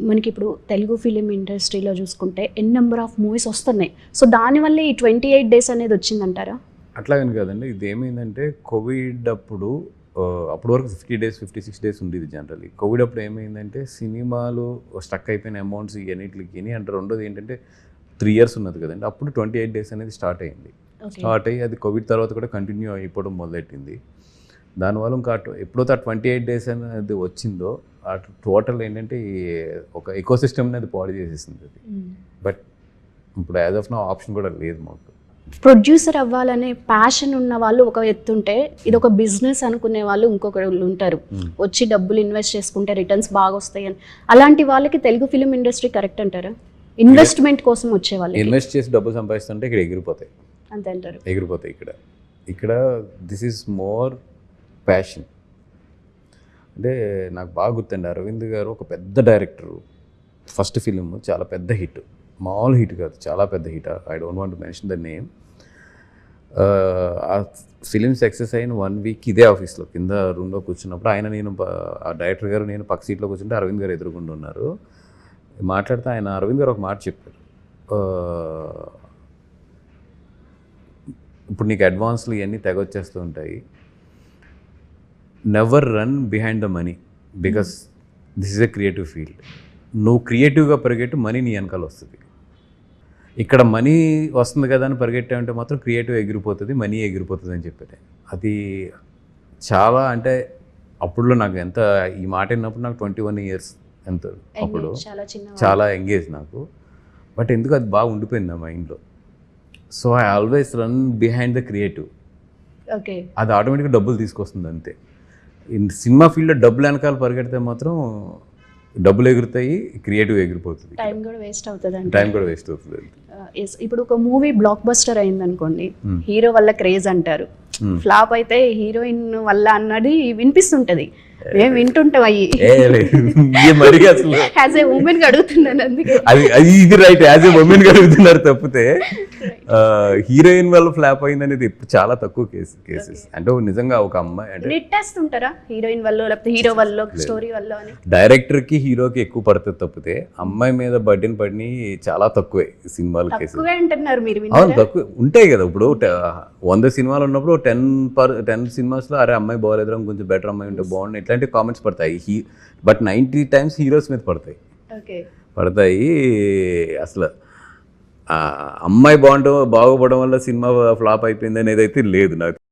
మనకి ఇప్పుడు తెలుగు ఫిలిం ఇండస్ట్రీలో చూసుకుంటే ఎన్ నెంబర్ ఆఫ్ మూవీస్ వస్తున్నాయి. సో దానివల్ల ఈ ట్వంటీ ఎయిట్ డేస్ అనేది వచ్చిందంటారా? అట్లాగని కాదండి. ఇది ఏమైందంటే కోవిడ్ అప్పుడు ఆ, అప్పటి వరకు fifty days fifty six days ఉండేది జనరల్లీ. కోవిడ్ అప్పుడు ఏమైందంటే సినిమాలు స్టక్ అయిపోయిన అమౌంట్స్ ఇవన్నిటికి అండ్ రెండోది ఏంటంటే త్రీ ఇయర్స్ ఉన్నది కదండి. అప్పుడు ట్వంటీ ఎయిట్ డేస్ అనేది స్టార్ట్ అయింది. స్టార్ట్ అయ్యి అది కోవిడ్ తర్వాత కూడా కంటిన్యూ అయిపోవడం మొదలెట్టింది. దానివల్ల ఇంకా అటు- ఎప్పుడైతే ఆ ట్వంటీ ఎయిట్ డేస్ అనేది వచ్చిందో టోటల్ ఏంటంటే ఈ ఒక ఎకో సిస్టమ్ అనేది పాడు చేసేసింది అది. బట్ ఇప్పుడు యాజ్ ఆఫ్ నా ఆప్షన్ కూడా లేదు మాకు. ప్రొడ్యూసర్ అవ్వాలనే ప్యాషన్ ఉన్న వాళ్ళు ఒక ఎత్తుంటే ఇది ఒక బిజినెస్ అనుకునే వాళ్ళు ఇంకొకరు ఉంటారు. Hmm. వచ్చి డబ్బులు ఇన్వెస్ట్ చేసుకుంటే రిటర్న్స్ బాగా వస్తాయి అని. అలాంటి వాళ్ళకి తెలుగు ఫిలిం ఇండస్ట్రీ కరెక్ట్ అంటారా? ఇన్వెస్ట్మెంట్ కోసం వచ్చే వాళ్ళకి. ఇన్వెస్ట్ చేసి డబ్బులు సంపాదిస్తుంటే ఇక్కడ ఎగిరిపోతాయి. అంతే అంటారు. ఎగిరిపోతాయి ఇక్కడ. ఇక్కడ దిస్ ఈజ్ మోర్ ప్యాషన్. అంటే నాకు బాగా గుర్తండి అరవింద్ గారు ఒక పెద్ద డైరెక్టరు. ఫస్ట్ ఫిలిం చాలా పెద్ద హిట్. మామూలు హిట్ కాదు చాలా పెద్ద hit. I don't want mention the name ఆ ఫిలిం సక్సెస్ అయిన వన్ వీక్ ఇదే ఆఫీస్లో కింద రూమ్లో కూర్చున్నప్పుడు ఆయన నేను ఆ డైరెక్టర్ గారు నేను పక్క సీట్లో కూర్చుంటే అరవింద్ గారు ఎదురుకుండా ఉన్నారు. మాట్లాడితే ఆయన అరవింద్ గారు ఒక మాట చెప్పారు. ఇప్పుడు నీకు అడ్వాన్స్లు ఇవన్నీ తెగ వచ్చేస్తూ ఉంటాయి. Never run behind the money because this is a creative field నువ్వు క్రియేటివ్గా పరిగెట్టు మనీ నీ వెనకాల వస్తుంది. ఇక్కడ మనీ వస్తుంది కదా అని పరిగెట్టామంటే మాత్రం క్రియేటివ్ ఎగిరిపోతుంది మనీ ఎగిరిపోతుంది అని చెప్పారు అది చాలా అంటే అప్పుడులో నాకు ఎంత ఈ మాట విన్నప్పుడు నాకు ట్వంటీ వన్ ఇయర్స్ ఎంత అప్పుడు చాలా ఎంగేజ్ నాకు. బట్ ఎందుకు అది బాగా ఉండిపోయింది నా మైండ్లో so I always run behind the creative okay అది ఆటోమేటిక్గా డబ్బులు తీసుకొస్తుంది అంతే. సినిమా ఫీల్డ్లో డబ్బులు వెనకాల పరిగెడితే మాత్రం డబ్బులు ఎగురుతాయి క్రియేటివ్ ఎగిరిపోతుంది టైం కూడా వేస్ట్ అవుతుంది టైం కూడా వేస్ట్ అవుతుంది. ఇప్పుడు ఒక మూవీ బ్లాక్ బస్టర్ అయింది అనుకోండి Hmm. హీరో వల్ల క్రేజ్ అంటారు. Hmm. ఫ్లాప్ అయితే హీరోయిన్ వల్ల అన్నది వినిపిస్తుంటది. వింటుంటాం అయ్యి? ఏ. ఇది మరి అసలు. యాజ్ ఏ ఉమెన్ అడుగుతున్నాను అందుకే. అది అది ఇది రైట్ యాజ్ ఏ ఉమెన్ కలుగుతున్నారు తప్పితే హీరోయిన్ వల్ల ఫ్లాప్ అయింది అనేది చాలా తక్కువ కేసు కేసెస్ అంటే నిజంగా ఒక అమ్మాయి అంటే నెట్టేస్తుంటారా హీరోయిన్ వల్ల లేకపోతే హీరో వల్ల స్టోరీ వల్ల అని? డైరెక్టర్కి హీరోకి ఎక్కువ పడుతుంది తప్పితే అమ్మాయి మీద బడ్డీని పడిని చాలా తక్కువే సినిమాలు కేసు అంటున్నారు మీరు అవును తక్కువ ఉంటాయి కదా. ఇప్పుడు వంద సినిమాలు ఉన్నప్పుడు టెన్ పర్ టెన్ సినిమాస్లో అరే అమ్మాయి బాగాలేదురా కొంచెం బెటర్ అమ్మాయి ఉంటే బాగుండు ఇట్లాంటి కామెంట్స్ పడతాయి. He but ninety times heroes మీద పడతాయి. పడతాయి అసలు అమ్మాయి బాగుండడం బాగుపడడం వల్ల సినిమా ఫ్లాప్ అయిపోయింది అనేది అయితే లేదు నాకు.